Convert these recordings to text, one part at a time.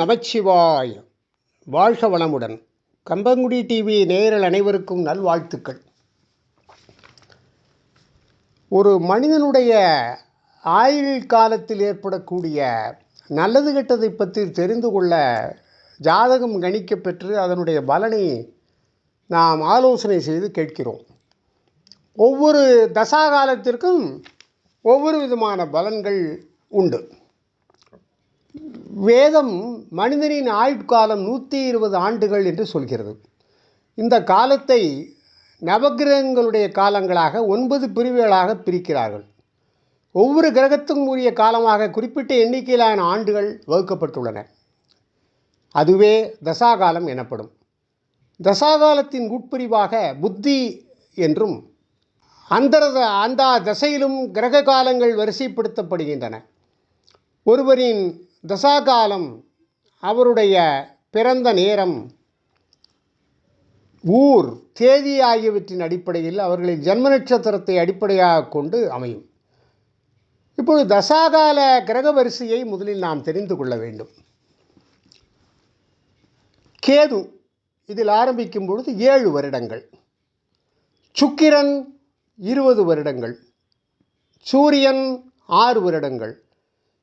நமச்சிவாய். வாழ்க வளமுடன். கம்பங்குடி டிவி நேயர்கள் அனைவருக்கும் நல்வாழ்த்துக்கள். ஒரு மனிதனுடைய ஆயுள் காலத்தில் ஏற்படக்கூடிய நல்லது கெட்டதை பற்றி தெரிந்து கொள்ள ஜாதகம் கணிக்கப்பெற்று அதனுடைய பலனை நாம் ஆலோசனை செய்து கேட்கிறோம். ஒவ்வொரு தசாகாலத்திற்கும் ஒவ்வொரு விதமான பலன்கள் உண்டு. வேதம் மனிதனின் ஆயுட்காலம் நூற்றி இருபது ஆண்டுகள் என்று சொல்கிறது. இந்த காலத்தை நவக்கிரகங்களுடைய காலங்களாக ஒன்பது பிரிவுகளாக பிரிக்கிறார்கள். ஒவ்வொரு கிரகத்துக்கும் உரிய காலமாக குறிப்பிட்ட எண்ணிக்கையிலான ஆண்டுகள் வகுக்கப்பட்டுள்ளன. அதுவே தசாகாலம் எனப்படும். தசாகாலத்தின் உட்பிரிவாக புத்தி என்றும் அந்தரத அந்த தசையிலும் கிரக காலங்கள் வரிசைப்படுத்தப்படுகின்றன. ஒருவரின் தசாகாலம் அவருடைய பிறந்த நேரம். ஊர் தேதி ஆகியவற்றின் அடிப்படையில் அவர்களின் ஜன்ம நட்சத்திரத்தை அடிப்படையாக கொண்டு அமையும். இப்பொழுது தசாகால கிரக வரிசையை முதலில் நாம் தெரிந்து கொள்ள வேண்டும். கேது இதில் ஆரம்பிக்கும் பொழுது ஏழு வருடங்கள். சுக்கிரன் இருபது வருடங்கள். சூரியன் ஆறு வருடங்கள்.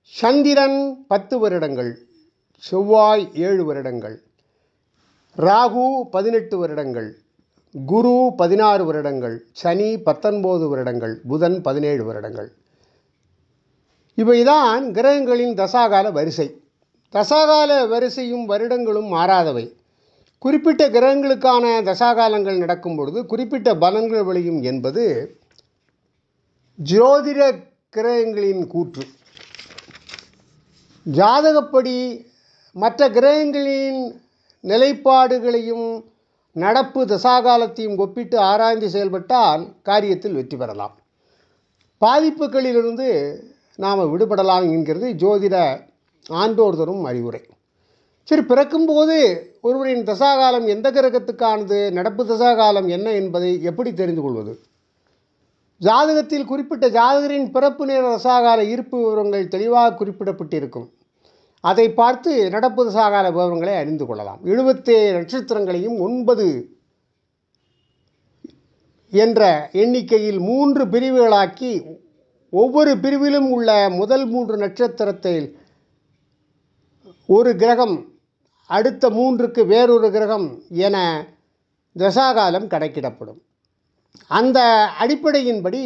சந்திரன் பத்து வருடங்கள் செவ்வாய் ஏழு வருடங்கள் ராகு பதினெட்டு வருடங்கள் குரு பதினாறு வருடங்கள் சனி பத்தொன்பது வருடங்கள் புதன் பதினேழு வருடங்கள். இவைதான் கிரகங்களின் தசாகால வரிசை. தசாகால வரிசையும் வருடங்களும் மாறாதவை. குறிப்பிட்ட கிரகங்களுக்கான தசாகாலங்கள் நடக்கும் பொழுது குறிப்பிட்ட பலன்கள் விளையும் என்பது ஜோதிட கிரகங்களின் கூற்று. ஜாதகப்படி மற்ற கிரகங்களின் நிலைப்பாடுகளையும் நடப்பு தசாகாலத்தையும் ஒப்பிட்டு ஆராய்ந்து செயல்பட்டால் காரியத்தில் வெற்றி பெறலாம். பாதிப்புகளிலிருந்து நாம் விடுபடலாம் என்கிறது ஜோதிட ஆண்டோர் தரும் அறிவுரை. சரி பிறக்கும்போது ஒருவரின் தசாகாலம் எந்த கிரகத்துக்கானது நடப்பு தசாகாலம் என்ன என்பதை எப்படி தெரிந்து கொள்வது? ஜாதகத்தில் குறிப்பிட்ட ஜாதகரின் பிறப்பு நேர தசாகால இருப்பு விவரங்கள் தெளிவாக குறிப்பிடப்பட்டிருக்கும். அதை பார்த்து நடப்பு தசாகால விவரங்களை அறிந்து கொள்ளலாம். எழுபத்தேழு நட்சத்திரங்களையும் ஒன்பது என்ற எண்ணிக்கையில் மூன்று பிரிவுகளாக்கி ஒவ்வொரு பிரிவிலும் உள்ள முதல் மூன்று நட்சத்திரத்தில் ஒரு கிரகம் அடுத்த மூன்றுக்கு வேறொரு கிரகம் என தசாகாலம் கணக்கிடப்படும். அந்த அடிப்படையின்படி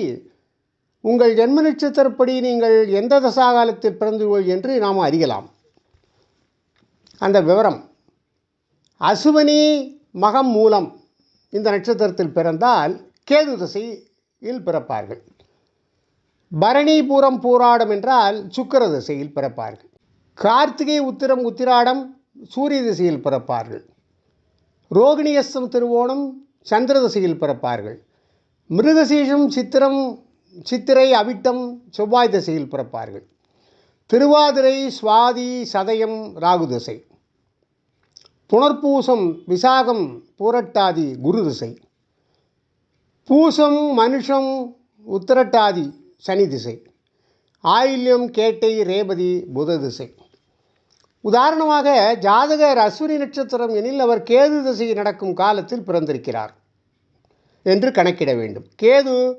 உங்கள் ஜென்ம நட்சத்திரப்படி நீங்கள் எந்த தசாகாலத்தில் பிறந்தீர்கள் என்று நாம் அறியலாம். அந்த விவரம். அசுவனி மகம் மூலம் இந்த நட்சத்திரத்தில் பிறந்தால் கேது திசையில் பிறப்பார்கள். பரணிபுரம் பூராடம் என்றால் சுக்கர திசையில் பிறப்பார்கள். கார்த்திகை உத்திரம் உத்திராடம் சூரிய திசையில் பிறப்பார்கள். ரோகிணியஸ்தம் திருவோணம் சந்திர திசையில் பிறப்பார்கள். மிருகசீஷம் சித்திரம் சித்திரை அவிட்டம் செவ்வாய் திசையில் பிறப்பார்கள். திருவாதிரை சுவாதி சதயம் ராகு திசை. புனர்பூசம் விசாகம் பூரட்டாதி குரு திசை பூசம் மனுஷம் உத்திரட்டாதி சனி திசை ஆயில்யம் கேட்டை ரேபதி புத திசை உதாரணமாக ஜாதகர் அஸ்வினி நட்சத்திரம் எனில் அவர் கேது திசை நடக்கும் காலத்தில் பிறந்திருக்கிறார் என்று கணக்கிட வேண்டும். கேது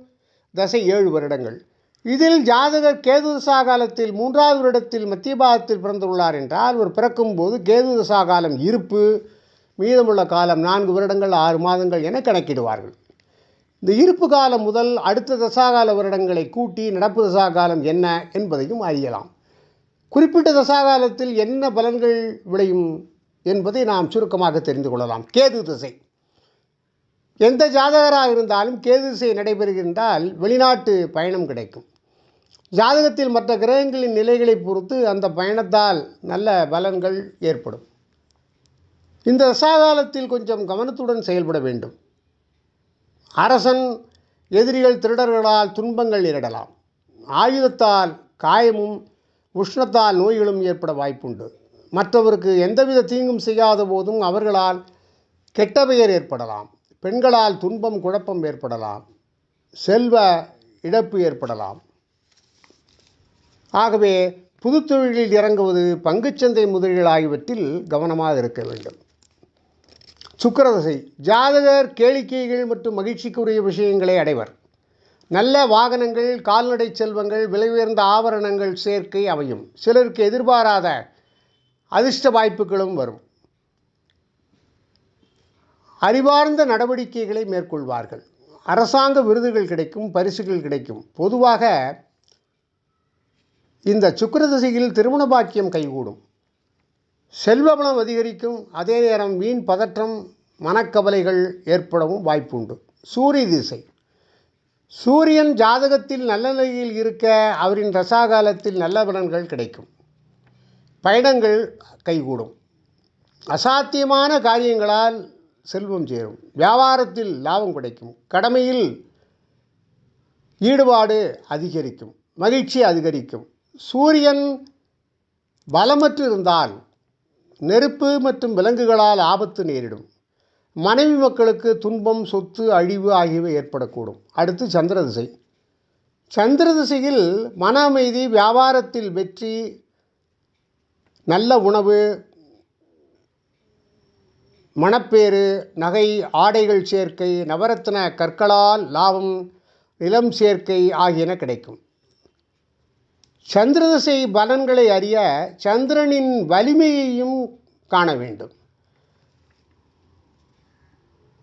தசை ஏழு வருடங்கள். இதில் ஜாதகர் கேது தசா காலத்தில் மூன்றாவது வருடத்தில் மத்திய பாகத்தில் பிறந்துள்ளார் என்றால் அவர் பிறக்கும்போது கேது தசா காலம் இருப்பு மீதமுள்ள காலம் நான்கு வருடங்கள் ஆறு மாதங்கள் என கணக்கிடுவார்கள். இந்த இருப்பு காலம் முதல் அடுத்த தசாகால வருடங்களை கூட்டி நடப்பு தசாகாலம் என்ன என்பதையும் அறியலாம். குறிப்பிட்ட தசாகாலத்தில் என்ன பலன்கள் விளையும் என்பதை நாம் சுருக்கமாக தெரிந்து கொள்ளலாம். கேது திசை. எந்த ஜாதகராக இருந்தாலும் கேது திசை நடைபெறுகின்றால் வெளிநாட்டு பயணம் கிடைக்கும். ஜாதகத்தில் மற்ற கிரகங்களின் நிலைகளை பொறுத்து அந்த பயணத்தால் நல்ல பலன்கள் ஏற்படும். இந்த தசாகாலத்தில் கொஞ்சம் கவனத்துடன் செயல்பட வேண்டும். அரசன் எதிரிகள் திருடர்களால் துன்பங்கள் நேரிடலாம். ஆயுதத்தால் காயமும் உஷ்ணத்தால் நோய்களும் ஏற்பட வாய்ப்புண்டு. மற்றவருக்கு எந்தவித தீங்கும் செய்யாத போதும் அவர்களால் கெட்ட பெயர் ஏற்படலாம். பெண்களால் துன்பம் குழப்பம் ஏற்படலாம். செல்வ இழப்பு ஏற்படலாம். ஆகவே புது தொழிலில் இறங்குவது பங்குச்சந்தை முதலீடு ஆகியவற்றில் கவனமாக இருக்க வேண்டும். சுக்கரதசை ஜாதகர் கேளிக்கைகள் மற்றும் மகிழ்ச்சிக்குரிய விஷயங்களை அடைவர். நல்ல வாகனங்கள் கால்நடை செல்வங்கள் விலை உயர்ந்த ஆபரணங்கள் சேர்க்கை அமையும். சிலருக்கு எதிர்பாராத அதிர்ஷ்ட வாய்ப்புகளும் வரும். அறிவார்ந்த நடவடிக்கைகளை மேற்கொள்வார்கள். அரசாங்க விருதுகள் கிடைக்கும் பரிசுகள் கிடைக்கும். பொதுவாக இந்த சுக்கிரதசையில் திருமண பாக்கியம் கைகூடும். செல்வபலம் அதிகரிக்கும். அதே நேரம் வீண் பதற்றம் மனக்கவலைகள் ஏற்படவும் வாய்ப்புண்டு. சூரிய திசை. சூரியன் ஜாதகத்தில் நல்ல நிலையில் இருக்க அவரின் ரசாகாலத்தில் நல்ல பலன்கள் கிடைக்கும். பயணங்கள் கைகூடும். அசாத்தியமான காரியங்களால் செல்வம் சேரும். வியாபாரத்தில் லாபம் கிடைக்கும். கடமையில் ஈடுபாடு அதிகரிக்கும். மகிழ்ச்சி அதிகரிக்கும். சூரியன் பலமற்று இருந்தால் நெருப்பு மற்றும் விலங்குகளால் ஆபத்து நேரிடும். மனைவி மக்களுக்கு துன்பம் சொத்து அழிவு ஆகியவை ஏற்படக்கூடும். அடுத்து சந்திர திசை. சந்திர திசையில் மன அமைதி வியாபாரத்தில் வெற்றி நல்ல உணவு மணப்பேறு நகை ஆடைகள் சேர்க்கை நவரத்ன கற்களால் லாபம் நிலம் சேர்க்கை ஆகியன கிடைக்கும். சந்திரதசை பலன்களை அறிய சந்திரனின் வலிமையையும் காண வேண்டும்.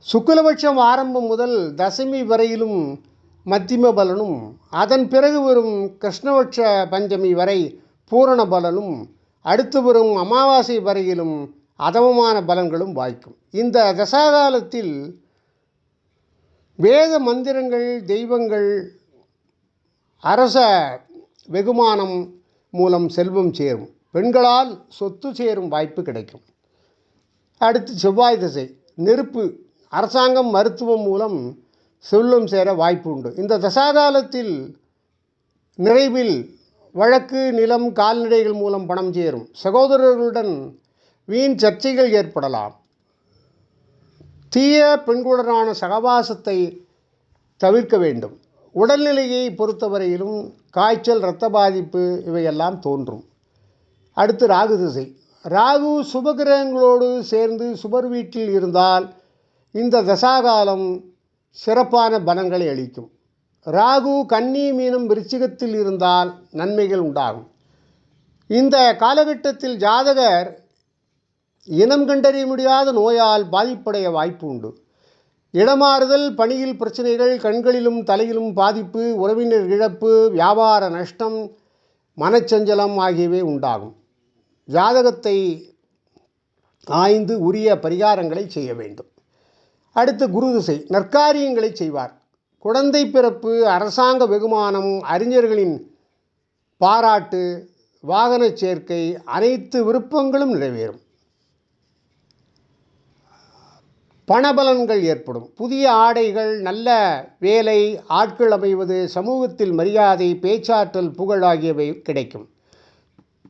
சுக்லபட்சம் ஆரம்பம் முதல் தசமி வரையிலும் மத்திம பலனும் அதன் பிறகு வரும் கிருஷ்ணபட்ச பஞ்சமி வரை பூரண பலனும் அடுத்து வரும் அமாவாசை வரையிலும் அதமமான பலன்களும் வாய்க்கும். இந்த தசாகாலத்தில் வேத மந்திரங்கள் தெய்வங்கள் அரச வெகுமானம் மூலம் செல்வம் சேரும். பெண்களால் சொத்து சேரும் வாய்ப்பு கிடைக்கும். அடுத்து செவ்வாய் திசை. நெருப்பு அரசாங்கம் மருத்துவம் மூலம் செல்வம் சேர வாய்ப்பு உண்டு. இந்த தசாகாலத்தில் நிறைவில் வழக்கு நிலம் கால்நடைகள் மூலம் பணம் சேரும். சகோதரர்களுடன் வீண் சர்ச்சைகள் ஏற்படலாம். தீய பெண்களுடனான சகவாசத்தை தவிர்க்க வேண்டும். உடல்நிலையை பொறுத்தவரையிலும் காய்ச்சல் இரத்த பாதிப்பு இவையெல்லாம் தோன்றும். அடுத்து ராகு திசை. ராகு சுபகிரகங்களோடு சேர்ந்து சுபர் வீட்டில் இருந்தால் இந்த தசாகாலம் சிறப்பான பலன்களை அளிக்கும். ராகு கன்னி மீனம் விருச்சிகத்தில் இருந்தால் நன்மைகள் உண்டாகும். இந்த காலகட்டத்தில் ஜாதகர் இனம் கண்டறிய முடியாத நோயால் பாதிப்படைய வாய்ப்பு உண்டு. இடமாறுதல் பணியில் பிரச்சனைகள் கண்களிலும் தலையிலும் பாதிப்பு உறவினர் இழப்பு வியாபார நஷ்டம் மனச்சஞ்சலம் ஆகியவை உண்டாகும். ஜாதகத்தை ஆய்ந்து உரிய பரிகாரங்களை செய்ய வேண்டும். அடுத்து குரு திசை நற்காரியங்களை செய்வார். குழந்தை பிறப்பு அரசாங்க வெகுமானம் அறிஞர்களின் பாராட்டு வாகன சேர்க்கை அனைத்து விருப்பங்களும் நிறைவேறும். பணபலன்கள் ஏற்படும். புதிய ஆடைகள் நல்ல வேலை ஆட்கள் அமைவது சமூகத்தில் மரியாதை பேச்சாற்றல் புகழ் ஆகியவை கிடைக்கும்.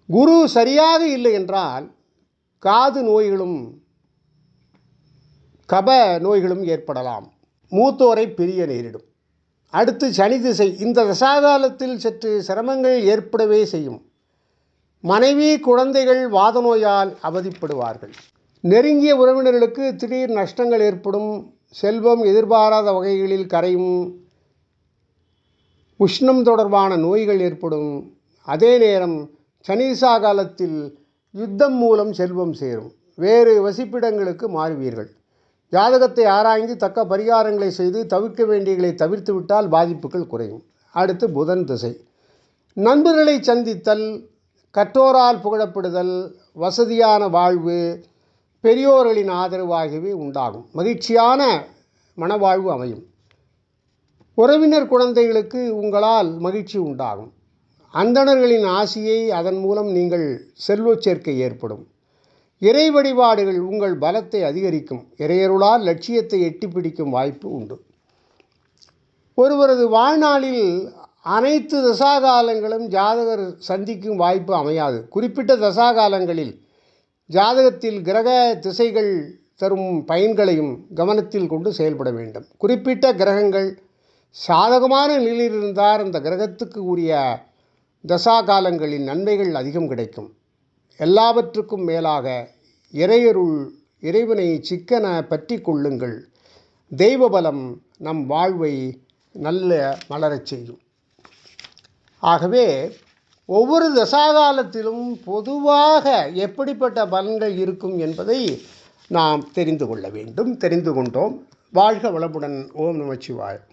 குரு சரியாக இல்லை என்றால் காது நோய்களும் கப நோய்களும் ஏற்படலாம். மூத்தோரை பிரிய நேரிடும். அடுத்து சனி திசை. இந்த தசாகாலத்தில் சற்று சிரமங்கள் ஏற்படவே செய்யும். மனைவி குழந்தைகள் வாத நோயால் அவதிப்படுவார்கள். நெருங்கிய உறவினர்களுக்கு திடீர் நஷ்டங்கள் ஏற்படும். செல்வம் எதிர்பாராத வகைகளில் கரையும். உஷ்ணம் தொடர்பான நோய்கள் ஏற்படும். அதே நேரம் சனீசா காலத்தில் யுத்தம் மூலம் செல்வம் சேரும். வேறு வசிப்பிடங்களுக்கு மாறுவீர்கள். ஜாதகத்தை ஆராய்ந்து தக்க பரிகாரங்களை செய்து தவிர்க்க வேண்டியகளை தவிர்த்து விட்டால் பாதிப்புகள் குறையும். அடுத்து புதன் திசை. நண்பர்களை சந்தித்தல் கற்றோரால் புகழப்படுதல் வசதியான வாழ்வு பெரியோர்களின் ஆதரவு ஆகியவை உண்டாகும். மகிழ்ச்சியான மனவாழ்வு அமையும். உறவினர் குழந்தைகளுக்கு உங்களால் மகிழ்ச்சி உண்டாகும். அந்தணர்களின் ஆசியை அதன் மூலம் நீங்கள் செல்வச் சேர்க்கை ஏற்படும். இறை வழிபாடுகள் உங்கள் பலத்தை அதிகரிக்கும். இறையருளால் லட்சியத்தை எட்டி பிடிக்கும் வாய்ப்பு உண்டு. ஒருவரது வாழ்நாளில் அனைத்து தசாகாலங்களும் ஜாதகர் சந்திக்கும் வாய்ப்பு அமையாது. குறிப்பிட்ட தசாகாலங்களில் ஜாதகத்தில் கிரக திசைகள் தரும் பயன்களையும் கவனத்தில் கொண்டு செயல்பட வேண்டும். குறிப்பிட்ட கிரகங்கள் சாதகமான நிலையில் இருந்தால் அந்த கிரகத்துக்கு உரிய தசா காலங்களின் நன்மைகள் அதிகம் கிடைக்கும். எல்லாவற்றுக்கும் மேலாக இறையருள் இறைவனை சிக்கன பற்றி கொள்ளுங்கள். தெய்வ பலம் நம் வாழ்வை நல்ல மலரச் செய்யும். ஆகவே ஒவ்வொரு தசாகாலத்திலும் பொதுவாக எப்படிப்பட்ட பலன்கள் இருக்கும் என்பதை நாம் தெரிந்து கொள்ள வேண்டும். தெரிந்து கொண்டோம். வாழ்க வளமுடன். ஓம் நமச்சிவாய்.